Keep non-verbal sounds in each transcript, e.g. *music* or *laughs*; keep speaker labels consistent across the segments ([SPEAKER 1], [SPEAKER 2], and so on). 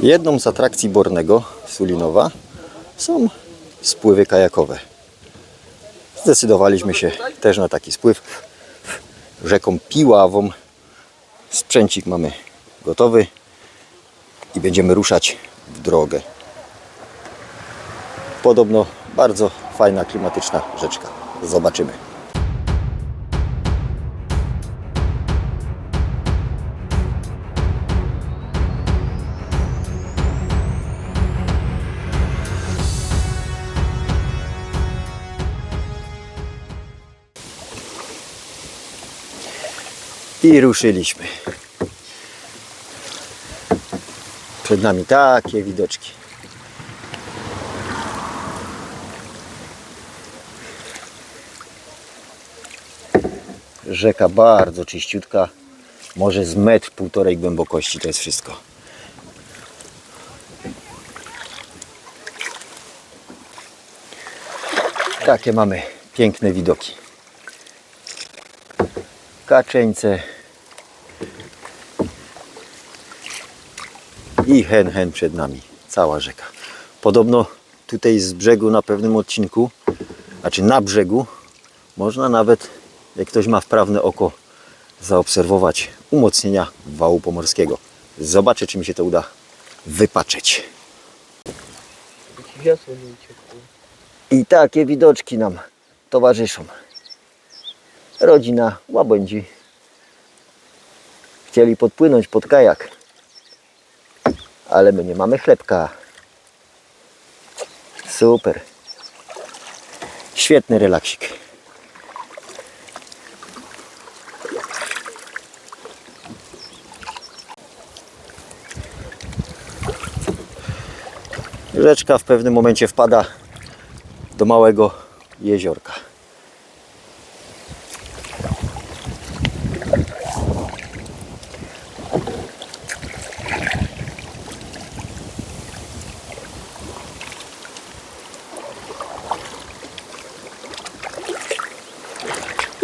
[SPEAKER 1] Jedną z atrakcji Bornego Sulinowa są spływy kajakowe. Zdecydowaliśmy się też na taki spływ rzeką Piławą. Sprzęcik mamy gotowy i będziemy ruszać w drogę. Podobno bardzo fajna, klimatyczna rzeczka. Zobaczymy. I ruszyliśmy. Przed nami takie widoczki. Rzeka bardzo czyściutka, może z metr, półtorej głębokości, to jest wszystko. Takie mamy piękne widoki. Kaczeńce i hen hen przed nami, cała rzeka. Podobno tutaj z brzegu na pewnym odcinku, znaczy na brzegu, można nawet, jak ktoś ma wprawne oko, zaobserwować umocnienia wału pomorskiego. Zobaczę, czy mi się to uda wypatrzeć.
[SPEAKER 2] Uciekło.
[SPEAKER 1] I takie widoczki nam towarzyszą. Rodzina łabędzi. Chcieli podpłynąć pod kajak, ale my nie mamy chlebka. Super. Świetny relaksik. Rzeczka w pewnym momencie wpada do małego jeziorka.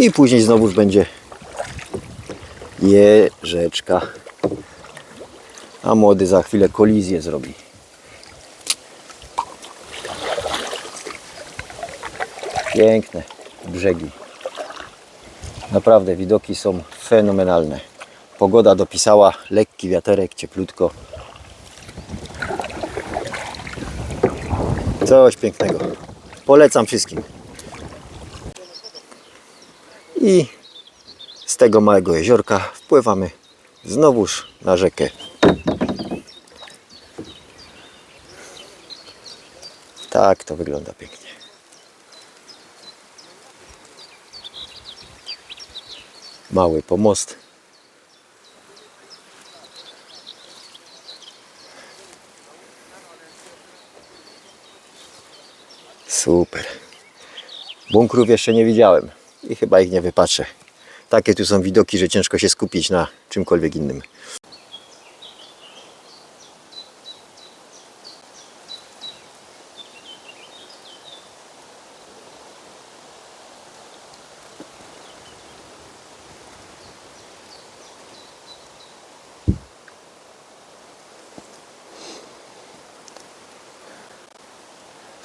[SPEAKER 1] I później znowuż będzie jeżeczka. A młody za chwilę kolizję zrobi. Piękne brzegi. Naprawdę widoki są fenomenalne. Pogoda dopisała, lekki wiaterek, cieplutko. Coś pięknego. Polecam wszystkim. I z tego małego jeziorka wpływamy znowuż na rzekę. Tak to wygląda pięknie. mały pomost. Super. Bunkrów jeszcze nie widziałem i chyba ich nie wypatrzę. Takie tu są widoki, że ciężko się skupić na czymkolwiek innym.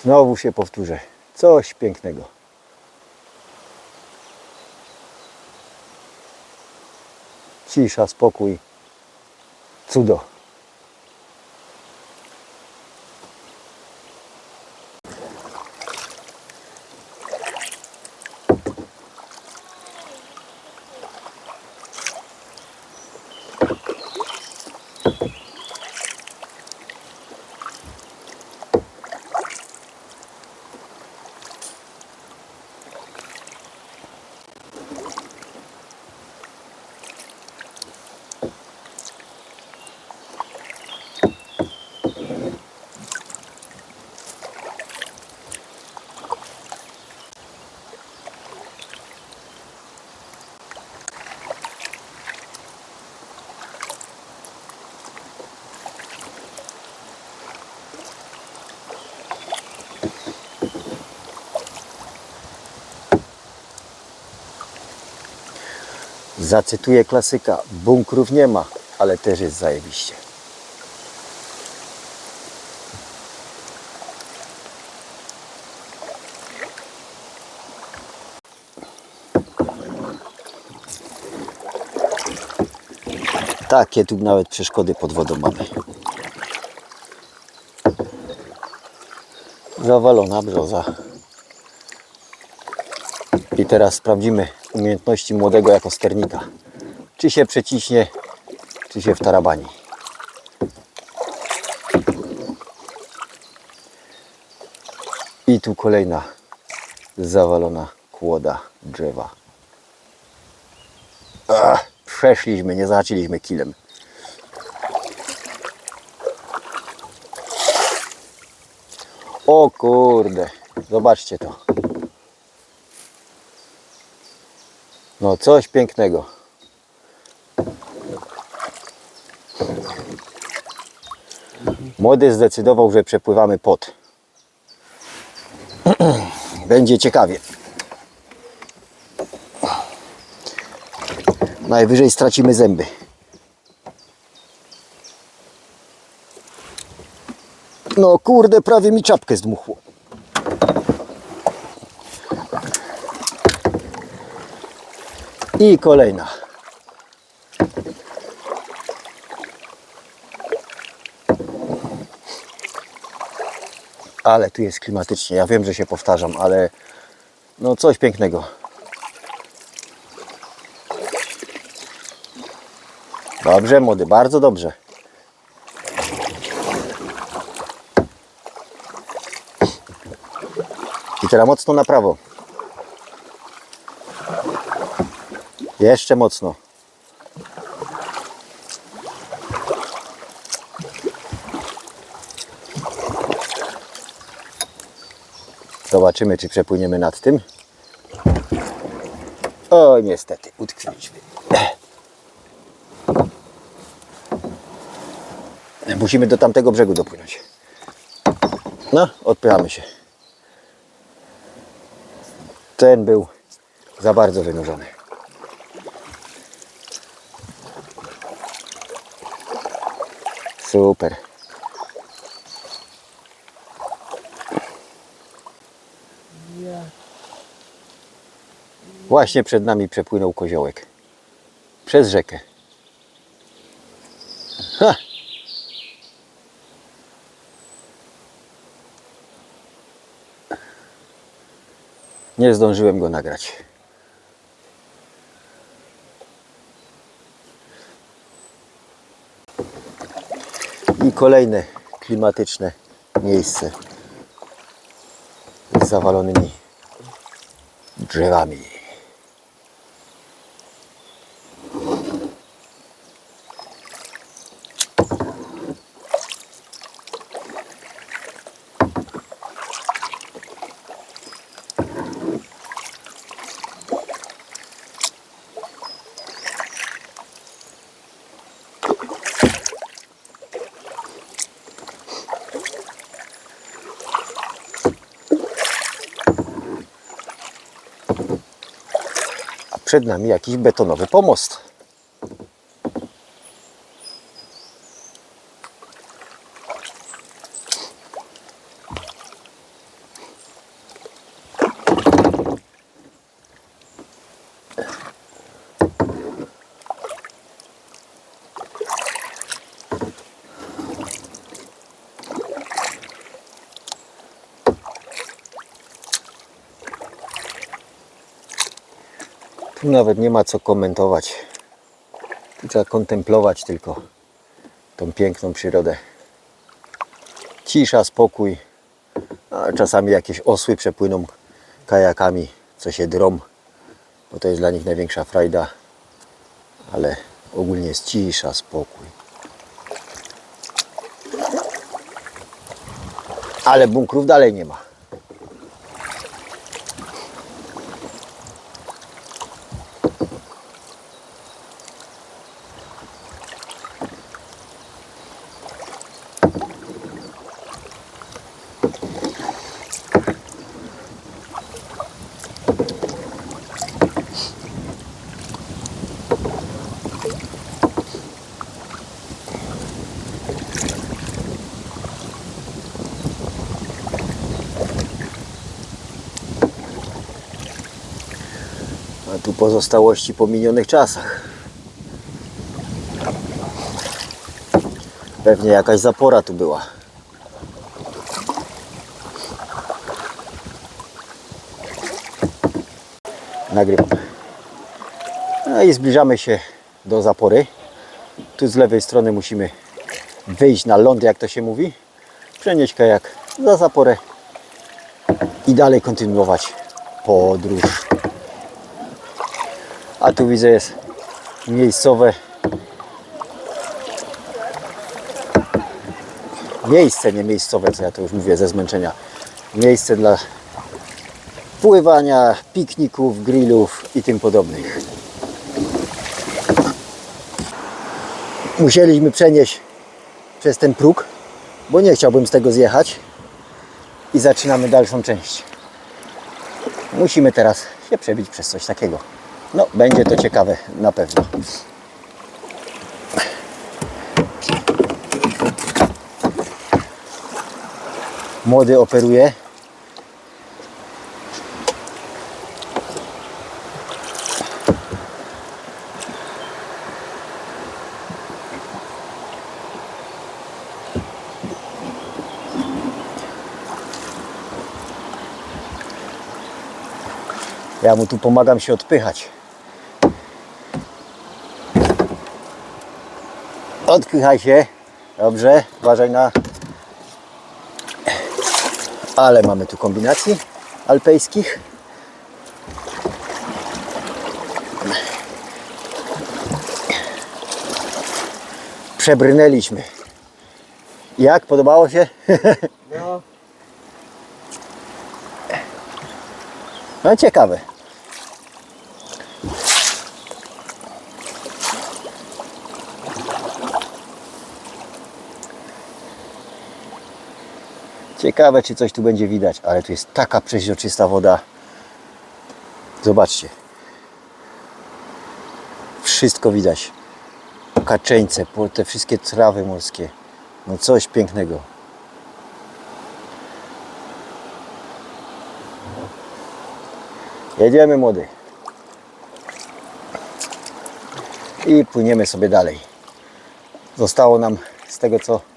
[SPEAKER 1] Znowu się powtórzę. Coś pięknego. Cisza, spokój. Cudo. Zacytuję klasyka, bunkrów nie ma, ale też jest zajebiście. Takie tu nawet przeszkody pod wodą mamy. Zawalona brzoza. I teraz sprawdzimy umiejętności młodego jako sternika. Czy się przeciśnie, czy się wtarabani. I tu kolejna zawalona kłoda drzewa. Ach, przeszliśmy, nie zahaczyliśmy kilem. O kurde, zobaczcie to. No coś pięknego. Młody zdecydował, że przepływamy pod. *clears throat* Będzie ciekawie. Najwyżej stracimy zęby. No kurde, prawie mi czapkę zdmuchło. I kolejna. Ale tu jest klimatycznie. Ja wiem, że się powtarzam, ale no coś pięknego. Dobrze, młody, bardzo dobrze. I teraz mocno na prawo. Jeszcze mocno. Zobaczymy, czy przepłyniemy nad tym. O, niestety, utknęliśmy. Musimy do tamtego brzegu dopłynąć. No, odpychamy się. Ten był za bardzo wynurzony. Super. Właśnie przed nami przepłynął koziołek. Przez rzekę. Ha! Nie zdążyłem go nagrać. Kolejne klimatyczne miejsce z zawalonymi drzewami. Przed nami jakiś betonowy pomost. Tu nawet nie ma co komentować. Tu trzeba kontemplować tylko tą piękną przyrodę. Cisza, spokój. A czasami jakieś osły przepłyną kajakami, co się drą, bo to jest dla nich największa frajda. Ale ogólnie jest cisza, spokój. Ale bunkrów dalej nie ma. A tu pozostałości po minionych czasach. Pewnie jakaś zapora tu była. Nagrywam. No i zbliżamy się do zapory. Tu z lewej strony musimy wyjść na ląd, jak to się mówi. Przenieść kajak za zaporę i dalej kontynuować podróż. A tu widzę jest miejscowe miejsce, nie miejscowe, co ja to już mówię ze zmęczenia. Miejsce dla pływania, pikników, grillów i tym podobnych. Musieliśmy przenieść przez ten próg, bo nie chciałbym z tego zjechać i zaczynamy dalszą część. Musimy teraz się przebić przez coś takiego. No, będzie to ciekawe na pewno. Młody operuje. Ja mu tu pomagam się odpychać. Odpychaj się. Dobrze, uważaj na. Ale mamy tu kombinacji alpejskich. Przebrnęliśmy. Jak? Podobało się?
[SPEAKER 2] No,
[SPEAKER 1] No ciekawe. Ciekawe, czy coś tu będzie widać, ale tu jest taka przeźroczysta woda. Zobaczcie. Wszystko widać. Kaczeńce, te wszystkie trawy morskie. No coś pięknego. Jedziemy młody. I płyniemy sobie dalej. Zostało nam z tego co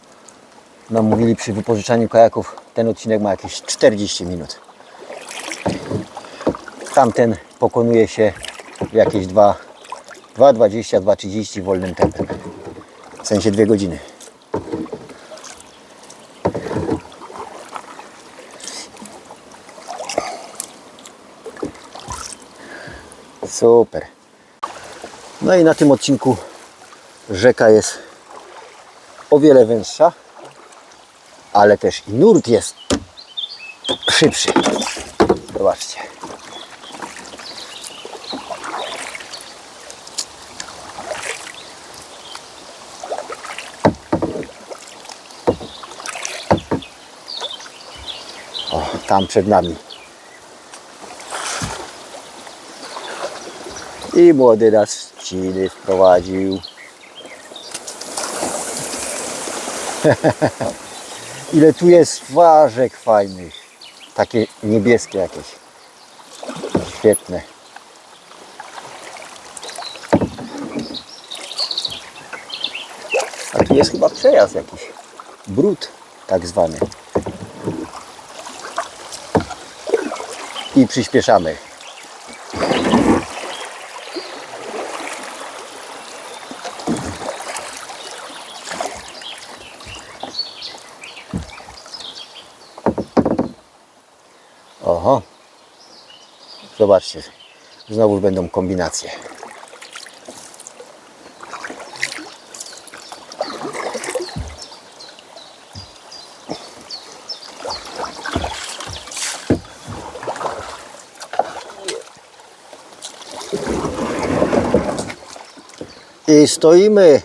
[SPEAKER 1] nam mówili przy wypożyczaniu kajaków, ten odcinek ma jakieś 40 minut. Tamten pokonuje się w jakieś 2 2,20, 2,30 wolnym tempem. W sensie 2 godziny. Super. No i na tym odcinku rzeka jest o wiele węższa, ale też i nurt jest szybszy. Zobaczcie. O, tam przed nami. I młody nas w trzciny wprowadził. *laughs* Ile tu jest ważek fajnych. Takie niebieskie jakieś. Świetne. A tu jest chyba przejazd jakiś. Brud tak zwany. I przyspieszamy. Zobaczcie. Znowu będą kombinacje. I stoimy.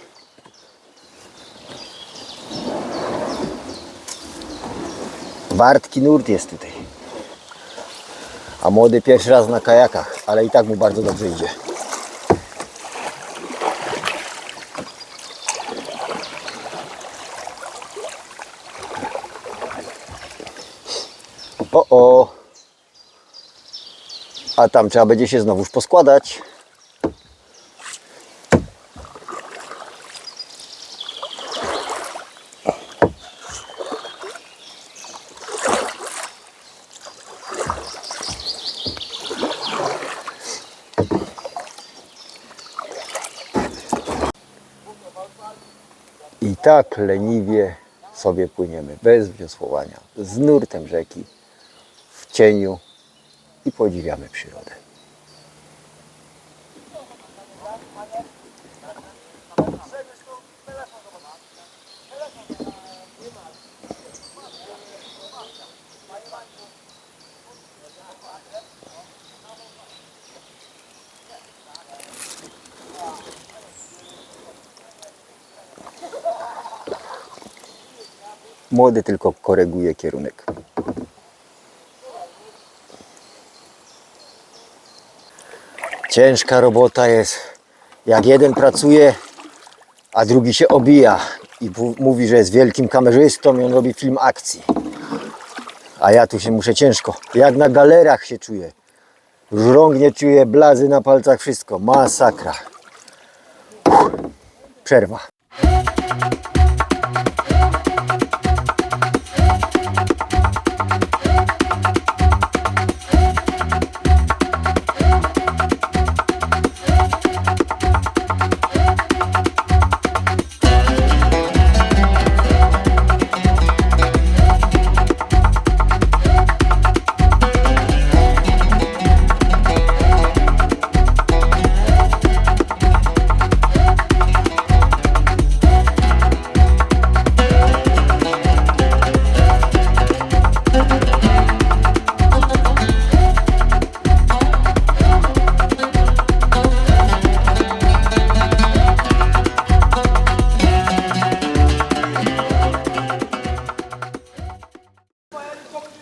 [SPEAKER 1] Wartki nurt jest tutaj. A młody pierwszy raz na kajakach, ale i tak mu bardzo dobrze idzie. O, o. A tam trzeba będzie się znowuż poskładać. Tak leniwie sobie płyniemy, bez wiosłowania, z nurtem rzeki, w cieniu i podziwiamy przyrodę. Młody tylko koryguje kierunek. Ciężka robota jest. Jak jeden pracuje, a drugi się obija i mówi, że jest wielkim kamerzystą i on robi film akcji. A ja tu się muszę ciężko. Jak na galerach się czuję. Już nie czuję, blazy na palcach, wszystko. Masakra. Przerwa.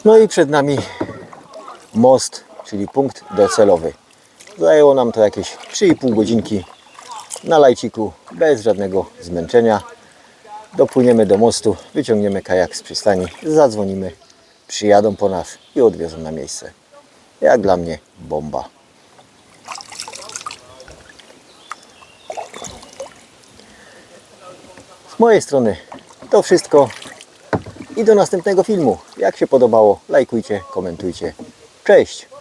[SPEAKER 1] No i przed nami most, czyli punkt docelowy. Zajęło nam to jakieś 3,5 godzinki na lajciku, bez żadnego zmęczenia. Dopłyniemy do mostu, wyciągniemy kajak z przystani, zadzwonimy, przyjadą po nas i odwiozą na miejsce. Jak dla mnie bomba. Z mojej strony to wszystko i do następnego filmu. Jak się podobało, lajkujcie, komentujcie. Cześć!